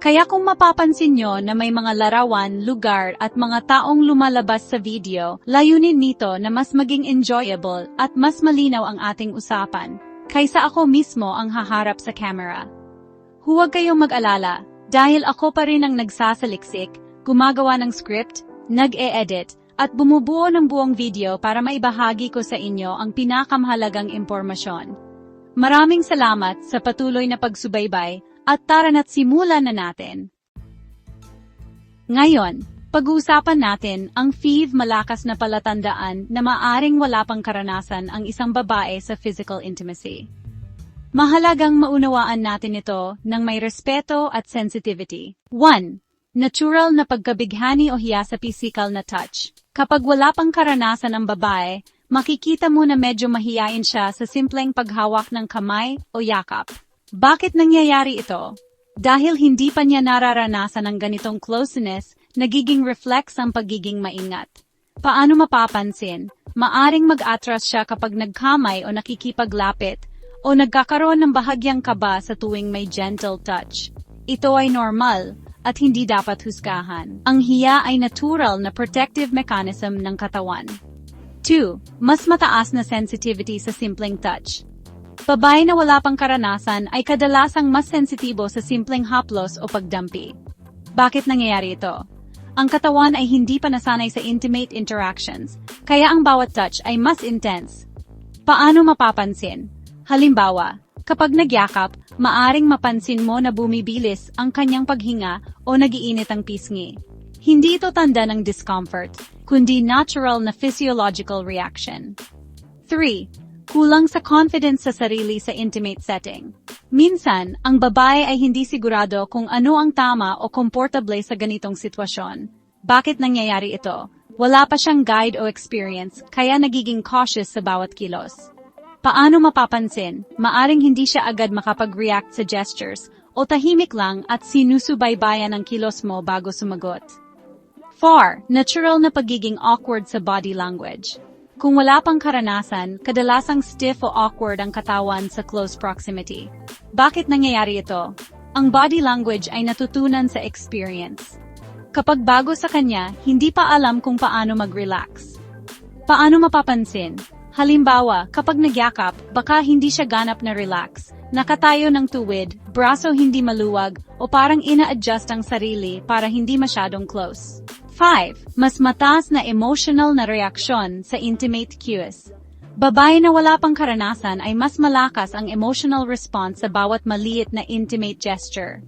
Kaya kung mapapansin nyo na may mga larawan, lugar at mga taong lumalabas sa video, layunin nito na mas maging enjoyable at mas malinaw ang ating usapan, kaysa ako mismo ang haharap sa camera. Huwag kayong mag-alala, dahil ako pa rin ang nagsasaliksik, gumagawa ng script, nag-e-edit, at bumubuo ng buong video para maibahagi ko sa inyo ang pinakamahalagang impormasyon. Maraming salamat sa patuloy na pagsubaybay at tara na't simulan na natin. Ngayon, pag-uusapan natin ang FIV malakas na palatandaan na maaring wala pang karanasan ang isang babae sa physical intimacy. Mahalagang maunawaan natin ito ng may respeto at sensitivity. 1. Natural na pagkabighani o hiya sa physical na touch. Kapag wala pang karanasan ang babae, makikita mo na medyo mahiyain siya sa simpleng paghawak ng kamay o yakap. Bakit nangyayari ito? Dahil hindi pa niya nararanasan ang ganitong closeness, nagiging reflex ang pagiging maingat. Paano mapapansin? Maaring mag-atras siya kapag nagkamay o nakikipaglapit, o nagkakaroon ng bahagyang kaba sa tuwing may gentle touch. Ito ay normal, at hindi dapat husgahan. Ang hiya ay natural na protective mechanism ng katawan. 2. Mas mataas na sensitivity sa simpleng touch. Babae na wala pang karanasan ay kadalasang mas sensitibo sa simpleng haplos o pagdampi. Bakit nangyayari ito? Ang katawan ay hindi pa nasanay sa intimate interactions, kaya ang bawat touch ay mas intense. Paano mapapansin? Halimbawa, kapag nagyakap, maaring mapansin mo na bumibilis ang kanyang paghinga o nagiinit ang pisngi. Hindi ito tanda ng discomfort, kundi natural na physiological reaction. 3. Kulang sa confidence sa sarili sa intimate setting. Minsan, ang babae ay hindi sigurado kung ano ang tama o komportable sa ganitong sitwasyon. Bakit nangyayari ito? Wala pa siyang guide o experience, kaya nagiging cautious sa bawat kilos. Paano mapapansin? Maaring hindi siya agad makapag-react sa gestures o tahimik lang at sinusubaybayan ang kilos mo bago sumagot. 4. Natural na pagiging awkward sa body language. Kung wala pang karanasan, kadalasang stiff o awkward ang katawan sa close proximity. Bakit nangyayari ito? Ang body language ay natutunan sa experience. Kapag bago sa kanya, hindi pa alam kung paano mag-relax. Paano mapapansin? Halimbawa, kapag nagyakap, baka hindi siya ganap na relax, nakatayo ng tuwid, braso hindi maluwag, o parang ina-adjust ang sarili para hindi masyadong close. 5. Mas mataas na emotional na reaksyon sa intimate cues. Babae na wala pang karanasan ay mas malakas ang emotional response sa bawat maliit na intimate gesture.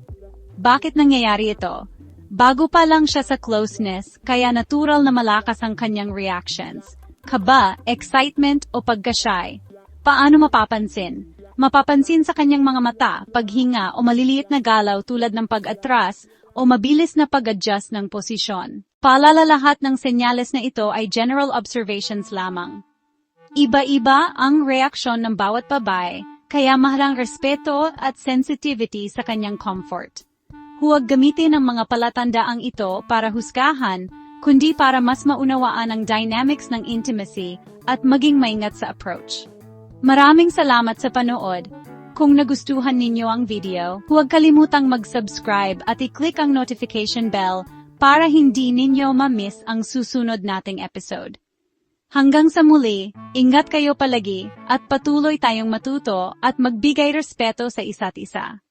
Bakit nangyayari ito? Bago pa lang siya sa closeness, kaya natural na malakas ang kanyang reactions. Kaba, excitement o pagka-shy. Paano mapapansin? Mapapansin sa kanyang mga mata, paghinga o maliliit na galaw tulad ng pag-atras o mabilis na pag-adjust ng posisyon. Paalala lahat ng senyales na ito ay general observations lamang. Iba-iba ang reaksyon ng bawat babae, kaya mahalang respeto at sensitivity sa kanyang comfort. Huwag gamitin ang mga palatandaang ito para husgahan, kundi para mas maunawaan ang dynamics ng intimacy at maging maingat sa approach. Maraming salamat sa panood. Kung nagustuhan ninyo ang video, huwag kalimutang mag-subscribe at i-click ang notification bell para hindi ninyo ma-miss ang susunod nating episode. Hanggang sa muli, ingat kayo palagi at patuloy tayong matuto at magbigay respeto sa isa't isa.